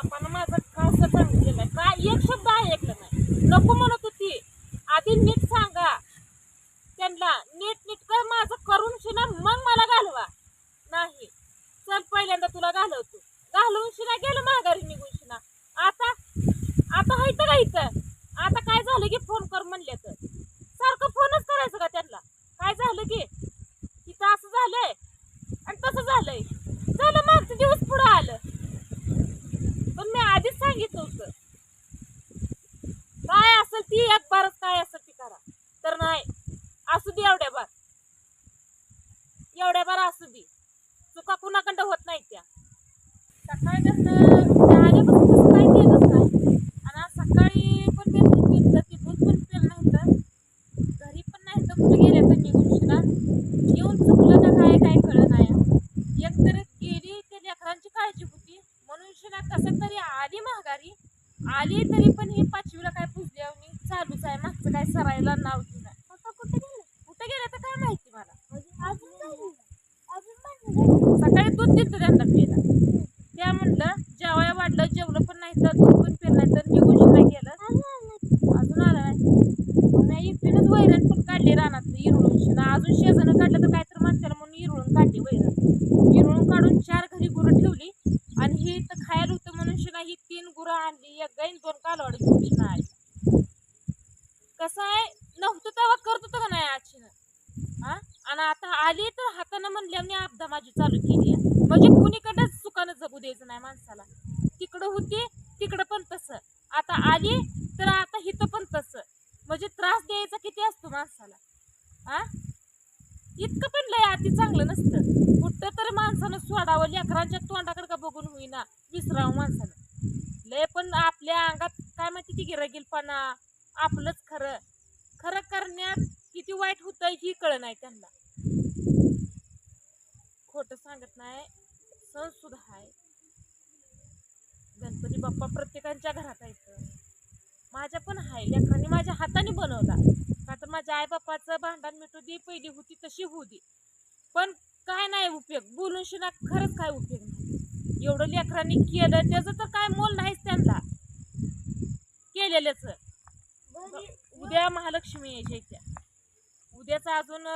बापानं माझं कसं सांगितलेलं आहे काय? एक शब्द आहे ऐकलं नाही. नको म्हणत होती. आधी नीट सांगा. त्यांना नीट नीट कर माझं करून शिना मग मला घालवा. नाही. चल पहिल्यांदा तुला घालवतो. घालवून शिना गेलं माघारी निघून शिना. आता आता हायतं का इथं आता काय झालं की फोन कर म्हणले तर सारखं फोनच करायचं का त्यांना? काय झालं की तिथं असं झालंय आणि तसं झालंय झालं मागचे दिवस पुढं आलं पण मी आधीच सांगितलं होतं. काय असेल ती एक बारच काय असेल ती करा तर नाही असू दे एवढ्या बार एवढ्या बार असू दे चुका कुणाकडं होत नाही त्या सकाळपासून आल्यापासून तसं काही केलंच नाही आणि आज सकाळी पण मी दूध घेतलं ती दूध पण पेलं नव्हतं घरी पण नाही तर कुठे गेले तर निघून शिना येऊन चुकलं का काय काय कळलं नाही एक तर गेली त्या लेकरांची काळजी होती म्हणून शिना कसं तरी आली माघारी आली तरी पण ही पाचवीला काय पुजली आणि चालूच आहे मागचं काय सरायला नाव घेऊन आता कुठे गेले कुठे गेले तर काय माहिती मला सकाळी दूध देतो त्यांना प्यायला. त्या म्हणलं जेवाय वाढलं जेवलं पण नाही तर दूध पण पिलं नाही तर निघून शिना गेलं अजून आला नाही. नाही एकटीनंच वैरण पण काढली रानातलं इरळून. शिना अजून शेजानं काढलं तर काय तर म्हणतात म्हणून इरळून काढली वैरण. इरळून काढून चार घरी गुरं ठेवली आणि हे तर खायला होतं म्हणून शिना ही तीन गुरं आणली. एक गाईन दोन कालवाड. घेऊन शिना आली कसं आहे? नव्हतं तेव्हा करत होतं का नाही आजीनं? हा आणि आता आली तर हातानं म्हणल्या मी आपदा माझी चालू केली आहे. म्हणजे कुणीकडंच चुकानं जगू द्यायचं नाही माणसाला. तिकडं होती तिकडं पण तसं. आता आली तर आता हिथं पण तसं. म्हणजे त्रास द्यायचा किती असतो माणसाला. हा इतकं पण लय आधी चांगलं नसतं. कुठं तर माणसानं सोडावं लेकरांच्या तोंडाकडे का बघून होईना विसरावं माणसानं. लय पण आपल्या अंगात काय माहिती ती गिरगिलपणा आपलंच खरं. खरं करण्यात किती वाईट होतं ही कळ नाही त्यांना. खोटं सांगत नाही. सण सुद्धा आहे गणपती बाप्पा प्रत्येकांच्या घरात आहेत. माझ्या पण आहे लेकरांनी माझ्या हाताने बनवला. का तर माझ्या आईबापाचं भांडण मिटू दे पहिली होती तशी होऊ दे. पण काय नाही उपयोग? बोलून शिना खरंच काय उपयोग नाही. एवढं लेकरांनी केलं त्याचं तर काय मोल नाहीच त्यांना. केलेल्याच उद्या महालक्ष्मी यायच्या उद्याचं अजून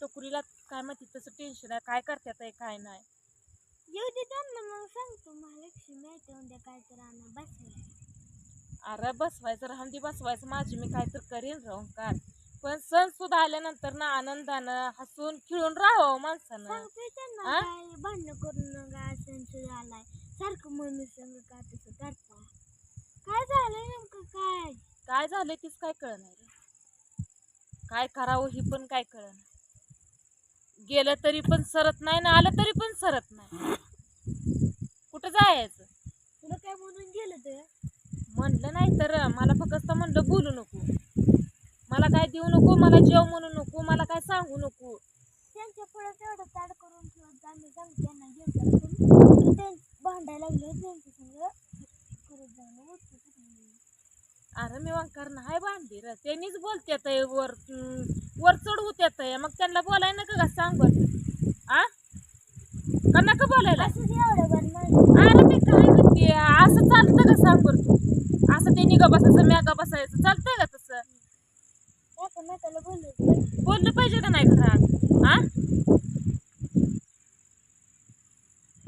टोकरीला काय माहिती तसं टेन्शन आहे. काय करतात आहे काय नाही. येऊ दे त्यांना मग सांगतो. महालक्ष्मी उद्या काय तर आणा अरे बसवायचं राहून बसवायचं माझी मी काय तर करीन राहून काय? पण सण सुद्धा आल्यानंतर ना आनंदानं हसून खेळून राहावं माणसानं. सांगतोय त्यांना आ? काय भांडणं नका संशय आलाय सारखं मम्मी संग का तसं करता? काय झालं नेमकं काय? काय झालं तीच काय कळ नाही काय करावं ही पण काय कळ नाही गेलं तरी पण सरत नाही ना आलं तरी पण सरत नाही. कुठं जायचं? तुला काय म्हणून गेलं ते? म्हणलं नाही तर मला फक्त म्हणलं बोलू नको. मला काय देऊ नको मला जेव म्हणू नको मला काय सांगू नको. त्यांच्या पुढे तेवढं ताड करून ठेवत आम्ही सांगतो त्यांना ते भांडायला लागले त्यांच्या संग. करत जाणं उठतो अरे मी वांकार नाही बांधली रे. त्यांनीच आहे वर वर चढ होत्यात आहे मग त्यांना बोलाय नका का सांग बरं. आ? का नका बोलायला? अरे मी काय म्हणते असं चालतं का सांग बरं तू? असं त्यांनी ग बसायचं म्या ग बसायचं. चालतंय का तसं? बोललं पाहिजे का नाही घरात हा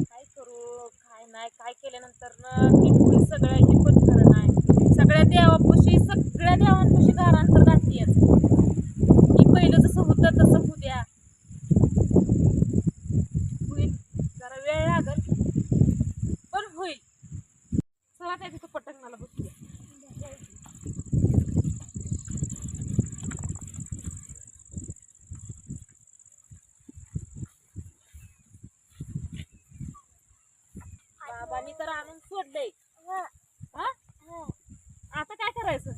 काय करू? काय नाही? काय केल्यानंतर न? हे पण खरं नाही. सगळ्या देवापाशी सगळ्या देवांपाशी घरांतर घातली की पहिलं जसं होतं तसं होऊ द्या होईल जरा वेळ लागल पण होईल चला काय तिथं पटंगणाला बसूया बाबांनी तर आणून सोडलंय. हा. आता काय करायचं?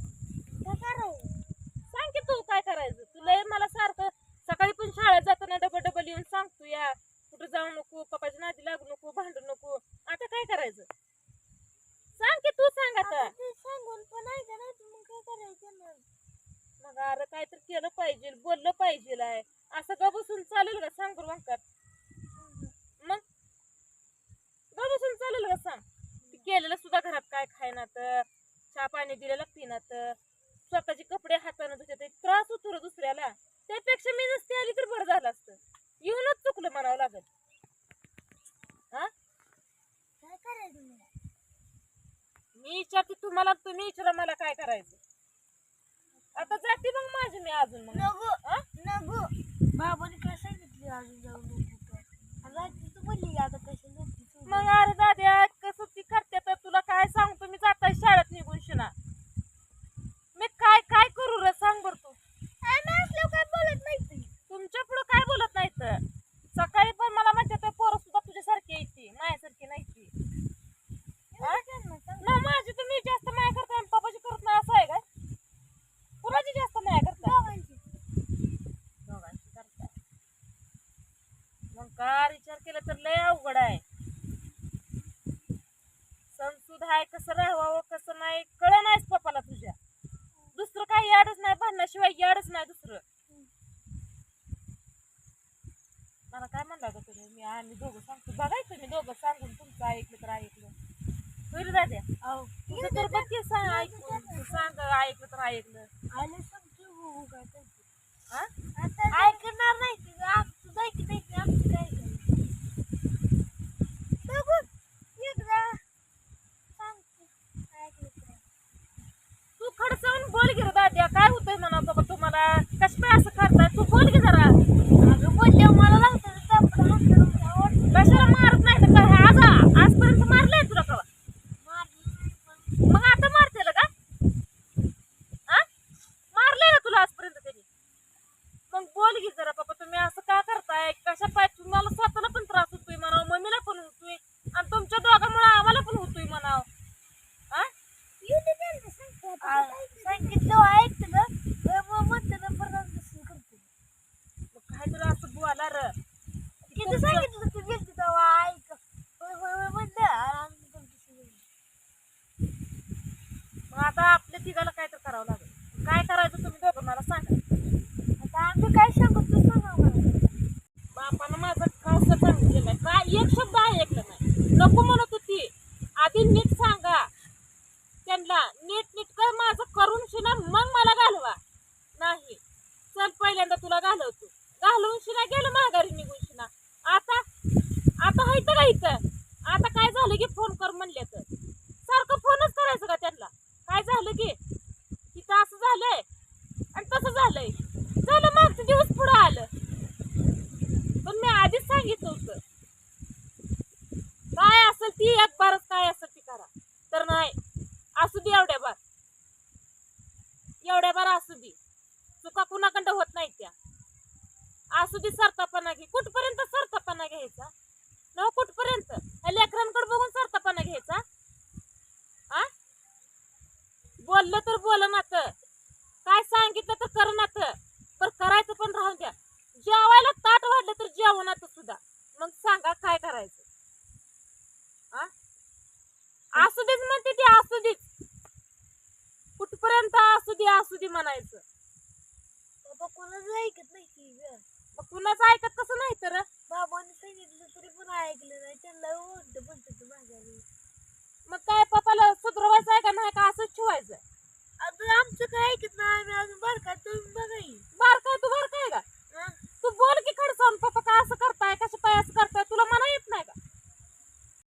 सांग की तू काय करायचं? तुला मला सारखं सकाळी पण शाळेत जाताना डबल डबल येऊन सांगतो या. कुठं जाऊ नको पप्पाच्या नादी लागू नको भांडू नको. आता काय करायचं? सांग की तू सांग आता. सांगून पण मग काय करायचं मग? मग अरे काय तर केलं पाहिजे बोललं पाहिजे आहे असं का बसून चालेल का सांग बरं वांकर मग का बसून चालेल का सांग खायना तर चहा पाणी दिलेलं पिना तर स्वतःचे कपडे हाताने धुते ते त्रास होतो दुसऱ्याला. त्यापेक्षा मी नसते आली तर बरं झालं असतं. येऊनच चुकलं म्हणावं लागेल. हा? काय करायचं मला मी विचारते तुम्हाला तुम्ही विचारा मला काय करायचं. आता जाते मग माझी मी अजून मग. नको हा? नको बाबाने काय सांगितले अजून जाऊ नको आणि रात्री तू बोलली आता कशी तू? मग अरे दाद्या काय सांगतो मी जाताय शाळेत निघून शिना. मी काय काय करू रे? सांग बर तू. काय बोलत नाही तुमच्या पुढं काय बोलत नाही तर? सकाळी पण मला म्हणते ते पोरं सुद्धा तुझ्यासारखी यायची माझ्यासारखी नाही ती? ना माझी तुम्ही जास्त माया करताय आणि पप्पाची करत नाही असं आहे काय? कुणाची जास्त माया करताय? दोघांची. करताय. मग का विचार केला तर लय अवघड आहे. आहे कसं राहावं कसं नाही कळ नाहीच पप्पाला तुझ्या. दुसरं काही याडच नाही भांडणाशिवाय याडच नाही दुसरं. मला काय म्हणला का तुम्ही? मी आम्ही दोघं सांगतो. बघायचं मी दोघं सांगून तुमचं ऐकलं तर ऐकलं. होईल दाद्या अहो तुझं तर बघ की सांग ऐकून. सांग ऐकलं तर ऐकलं. आले काय करते हा? ऐकणार नाही तुझं आम- तुझं ऐकत ऐकत आमचं काय करायचं बघू एकदा सांगते ऐकलं तर तू खडसावून बोल की रे दाद्या काय होतंय म्हणा बाबा तुम्हाला कश काय असं करताय तू बोल की जरा अगं बोलल्यावर मला लागतं तर आपलं हात आवडतं कशाला मारत नाही तर काय आज आजपर्यंत मारलंय तुला कवा मारलं मग आता मारते का हा मारलंय ना तुला आजपर्यंत त्यांनी मग बोल की जरा बाबा तुम्ही असं का करताय कशा पाय तुम्हाला स्वतःला पण त्रास होतोय म्हणावं मम्मीला पण होतोय आणि तुमच्या दोघांमुळे आम्हाला पण होतोय म्हणावं हा सांगितलं ऐकलं मग म्हणतं ना परत दुसरं करतो मग काहीतरी असं बोला र किती सांगितलं तू गेलती तेव्हा ऐक होय होय होय म्हणलं आणि आम्ही पण तसं गेलो. मग आता आपल्या तिघाला काय तर करावं लागेल. काय करायचं तुम्ही दोघं मला सांगा. आता आम्ही काय सांगू तू सांगा बापानं माझं कसं सांगितलं नाही काय एक शब्द आहे ऐकलं नाही. नको म्हणत होती. आधी नीट सांगा. त्यांना नीट नीट कर माझं करून शिना मग मला घालवा. नाही. चल पहिल्यांदा तुला घालवतो. घालवून शिना गेलं माघारी निघून शिना. आता आता हायतं का इथं आता काय झालं की फोन कर म्हणले तर सारखं फोनच करायचं का त्यांना काय झालं की तिथं असं झालंय आणि तसं झालंय झालं मागचं दिवस पुढं आलं पण मी आधीच सांगितलं होतं काय असेल ती एक बारच काय असेल ती करा तर नाही असू दे एवढ्या बार एवढ्या बार असू दे चुका कुणाकडं होत नाही त्या असू दे सरतापणा घे. कुठपर्यंत सरतापणा घ्यायचा? न कुठपर्यंत? लेकरांकडे बघून सरतापणा घ्यायचा? हा बोललं तर बोल नात काय सांगितलं तर कर नात पण करायचं पण राहून द्या. जेवायला ताट वाढलं तर जेवणात लय मग काय पप्पाला सुधरवायचं आहे का नाही का असंच ठेवायचं? अजून आमचं काय ऐकत नाही आम्ही अजून बरं का तुम्ही बघाई बारकाय तू बारकाय का? तू बोल की खडसावून पप्पा का असं करताय कशा पाय असं करताय? तुला मना येत नाही का?